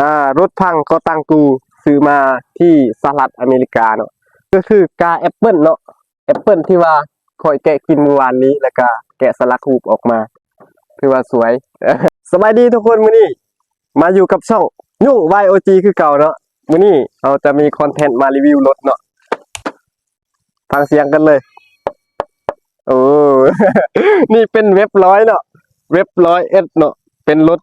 อ่ารถพังก็ตังกูซื้อมาที่สหรัฐอเมริกาเนาะก็คือกาแอปเปิลเนาะแอปเปิลที่ว่าคอยแกะกินเมื่อวานนี้แล้วก็แกะสลักรูออกมาคือว่าสวยสบายดีทุกคนมื้อนี้ มาอยู่กับช่องยุ่ง YOG คือเก่าเนาะมื้อนี้เราจะมีคอนเทนต์มารีวิวรถเนาะฟังเสียงกันเลย โอ้นี่เป็นเว็บร้อยเนาะเว็บร้อยเอสเนาะเป็นรถ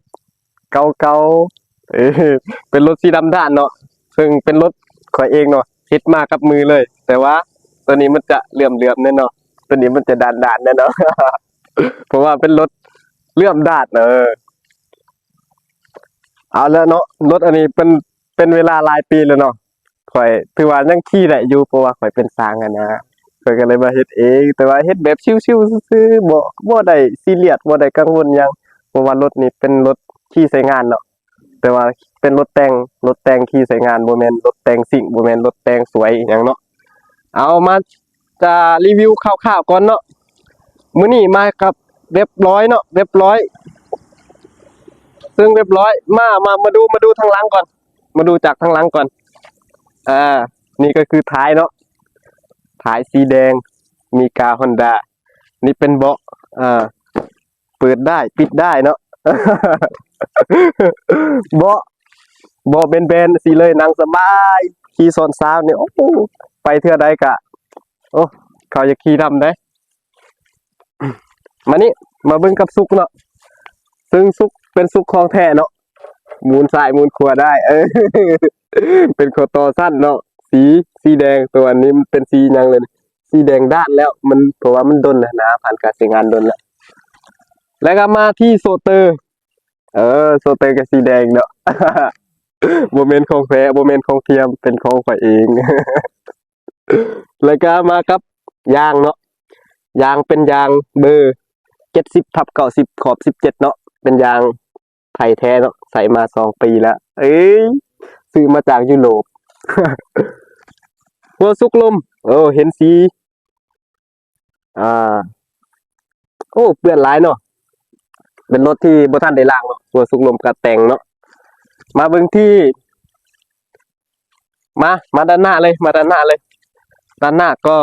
เก่าๆ เออเป็นรถสีดำด้านเนาะซึ่งเป็นรถขอยเองเนาะฮิตมากกับมือเลย แต่ว่าตัวนี้มันจะเหลื่อมเหลื่อมๆแน่เนาะตัวนี้มันจะดานดานๆแน่เนาะ เพราะว่าเป็นรถเลื่อมด้านเออเอาแล้วเนาะรถอันนี้เป็นเป็นเวลาหลายปีแล้วเนาะข่อยถือว่ายังขี่ได้อยู่เพราะว่าข่อยเป็นสร้างอะนะข่อยก็เลยมาเฮ็ดเอง แต่ว่าเฮ็ดแบบชิวๆซื่อๆบ่บ่ได้ซีเรียสบ่ได้กังวลหยังเพราะว่ารถนี้เป็นรถขี่ใช้งานเนาะ แต่ว่าเป็นรถแต่งรถแต่งขี่ใช้งานบ่แมนรถแต่งสิ่งบ่แมนรถแต่งสวยอหยังเนาะเอามาจะรีวิวคร่าวๆก่อนเนาะมื้อนี้มากับเรียบร้อยเนาะเรียบร้อย ซึ่งเรียบร้อยมามามาดูมาดูทางหลังก่อน มาดูจากทางหลังก่อนอ่านี่ก็คือท้ายเนาะท้ายสีแดง มีกาฮอนดานี่เป็นเบาะอ่าเปิดได้ปิดได้เนาะ เบาะเบาะเบนๆสีเลยนั่งสบายขี่โซนซาวเนี่ยโอ้ไปเทื่อใดกะ โอ้เขาจะขี่ทำได้มานี่มาเบิ่งกับซุกเนาะซึ่งซุกเป็นซุกของแท้เนาะมูนซ้ายมูนขวได้ เออเป็นโคโตสั้นเนาะสีสีแดงตัวนี้มันเป็นสียังเลย สีแดงด้านแล้ว มันเพราะว่ามันดนแล้วนะผ่านการใช้งานดนแล้วแล้วก็มาที่โซเตอร์ เออโซเตอร์กับสีแดงเนาะโมเมนต์ของแท้โมเมนต์ของเทียมเป็นของข่อยเอง แล้วก็มากับยางเนาะยางเป็นยางเบอร์เจ็ดสิบทับเก้าสิบขอบสิบเจ็ดเนาะเป็นยางไทยแท้เนาะใส่มาสองปีแล้ว เอ้ยซื้อมาจากยุโรปหัวซุกลมโอ้เห็นสี อ่า โอ้ เปื้อนหลายเนาะ เป็นรถที่บ่ทันได้ล้างเนาะหัวซุกลมกระแต่งเนาะมาเบิ่งที่ มา มาด้านหน้าเลย มาด้านหน้าเลย ด้านหน้าก็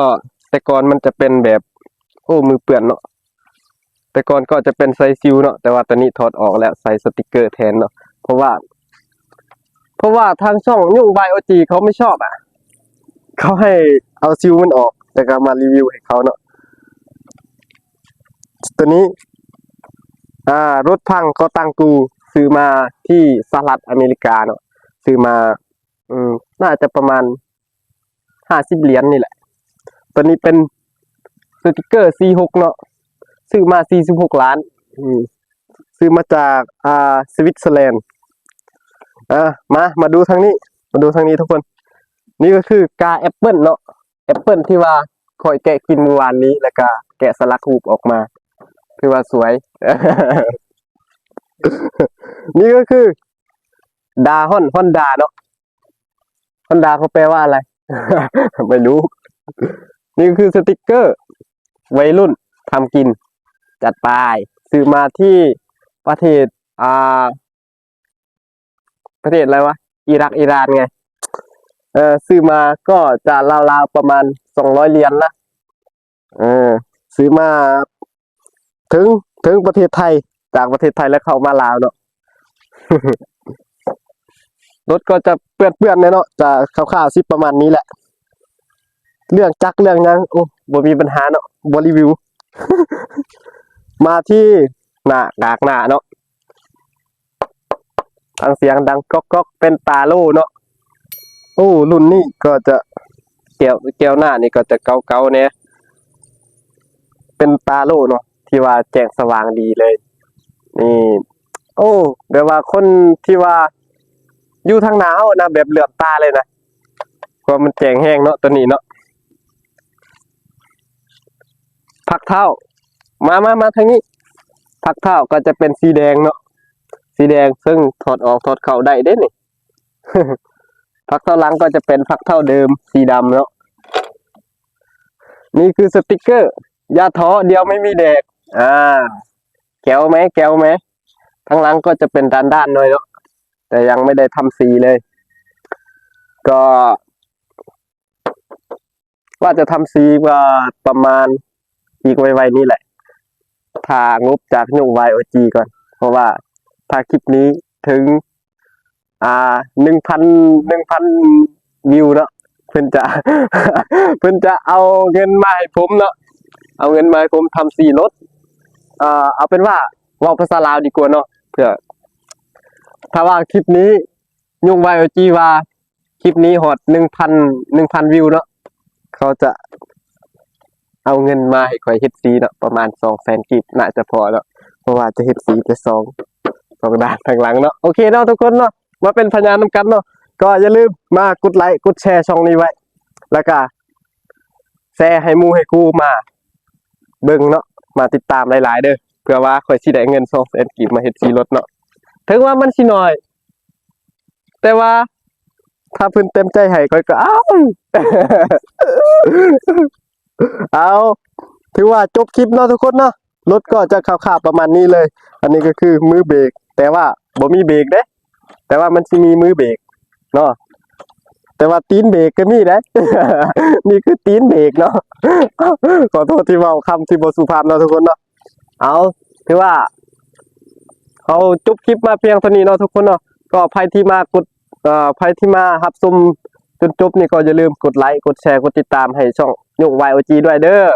แต่ก่อนมันจะเป็นแบบ โอ้มือเปื้อนเนาะแต่ก่อนก็จะเป็นไซซิลเนาะแต่ว่าตอนนี้ถอดออกแล้วใส่สติกเกอร์แทนเนาะเพราะว่า เพราะว่าทางช่องยุ่งบายโอจีเขาไม่ชอบอะเขาให้เอาซิลมันออก แต่ก็มารีวิวให้เขาเนาะตัวนี้ รถพังก็ตังกูซื้อมาที่สหรัฐอเมริกาเนาะซื้อมา อืม น่าจะประมาณห้าสิบเหรียญนี่แหละ ตัวนี้เป็นสติกเกอร์ C6 เนาะซื้อมา46ล้าน อืมซื้อมาจากอ่าสวิตเซอร์แลนด์อ่ามามาดูทางนี้ มาดูทางนี้ทุกคน นี่ก็คือกาแอปเปิลเนาะแอปเปิลที่ว่าคอยแกะกินเมื่อวานนี้แล้วก็แกะสลักรูออกมา คือว่าสวย นี่ก็คือ ดาฮอนฮอนดาเนาะฮอนดาเขาแปลว่าอะไร ไม่รู้ นี่ก็คือสติกเกอร์ วัยรุ่นทำกิน จัดไปซื้อมาที่ประเทศอ่า ประเทศอะไรวะ อิรักอิหร่านไง เออซื้อมาก็จะราวๆประมาณสองร้อยเหรียญนะเออซื้อมา ถึงถึงประเทศไทยจากประเทศไทยแล้วเข้ามาลาวเนาะรถก็จะเปื้อนๆเนาะจะคร่าวๆสิประมาณนี้แหละ เรื่องจักเรื่องหยังโอ้บ่มีปัญหาเนาะบรีวิว มาที่หน้ากากหน้าเนาะทางเสียงดังก๊อกก๊อกเป็นตาโล่เนาะโอ้รุ่นนี้ก็จะแก้วแก้วหน้านี่ก็จะเก่าเนี่ยเป็นตาโล่เนาะ ที่ว่าแจ้งสว่างดีเลย นี่ โอ้เดี๋ยวว่าคนที่ว่าอยู่ทางหนาวนะแบบเหลือบตาเลยนะเพราะมันแจ้งแห้งเนาะตัวนี้เนาะพักเท้ามามามาทางนี้พักเท้าก็จะเป็นสีแดงเนาะสีแดงซึ่งถอดออกถอดเข้าได้เด้นี่พักเท้าหลังก็จะเป็นพักเท้าเดิม สีดำเนาะนี่คือสติกเกอร์ยาท้อเดียวไม่มีแดก อ่าแก้วไหมแก้วไหมทางหลังก็จะเป็นด้านด้านๆหน่อยเนาะแต่ยังไม่ได้ทำสีเลย ก็ ว่าจะทำสีว่าประมาณอีกไวๆนี่แหละถ้างบจากยุง YOG ก่อน เพราะว่าถ้าคลิปนี้ถึง อ่าหนึ่งพันหนึ่งพันวิวเนาะเพิ่อนจะเพิ่อนจะเอาเงินมาให้ผมเนาะเอาเงินมาให้ผมทำสีรถ อ่าเอาเป็นว่าว่าภาษาลาวดีกว่าเนาะเพื่อ ถ้าว่าคลิปนี้ยุง YOG ว่าคลิปนี้ฮอดหนึ่งพันหนึ่งพันวิวเนาะเขาจะเอาเงินมาให้ข่อยเฮ็ดสีเนาะประมาณสองแสนกีบน่าจะพอเนาะเพราะว่าจะเฮ็ดสีแต่สองสองด้านทางหลังเนาะโอเคเนาะทุกคนเนาะมาเป็นพยานนำกันเนาะก็อย่าลืมมากดไลค์กดแชร์ช่องนี้ไว้ แล้วก็แชร์ให้มูให้กูมา เบิ่งเนาะ มาติดตามหลาย ๆ เด้อเพื่อว่าข่อยสิได้เงินสองแสนกีบมาเฮ็ดสีรถเนาะถึงว่ามันสิน้อย แต่ว่า ถ้าเพิ่นเต็มใจให้ข่อยก็เอาเอาถือว่าจบคลิปเนาะทุกคนเนาะรถก็จะข่าวๆประมาณนี้เลย อันนี้ก็คือมือเบรกแต่ว่าบ่มีเบรกเด้แต่ว่ามันสิมีมือเบรกเนาะ แต่ว่าตีนเบรกก็มีได้ นี่คือตีนเบรกเนาะ ขอโทษที่เว้าคำที่บสุภาพเนาะทุกคนเนาะ เอาถือว่าเขาจุบคลิปมาเพียงเท่านี้เนาะทุกคนเนาะ ก็ใครที่มากดเอ่อใครที่มาฮับซุมจนจบนี่ก็อย่าลืมกดไลค์ กดแชร์ กดติดตามให้ช่องยง YOG ด้วยเด้อ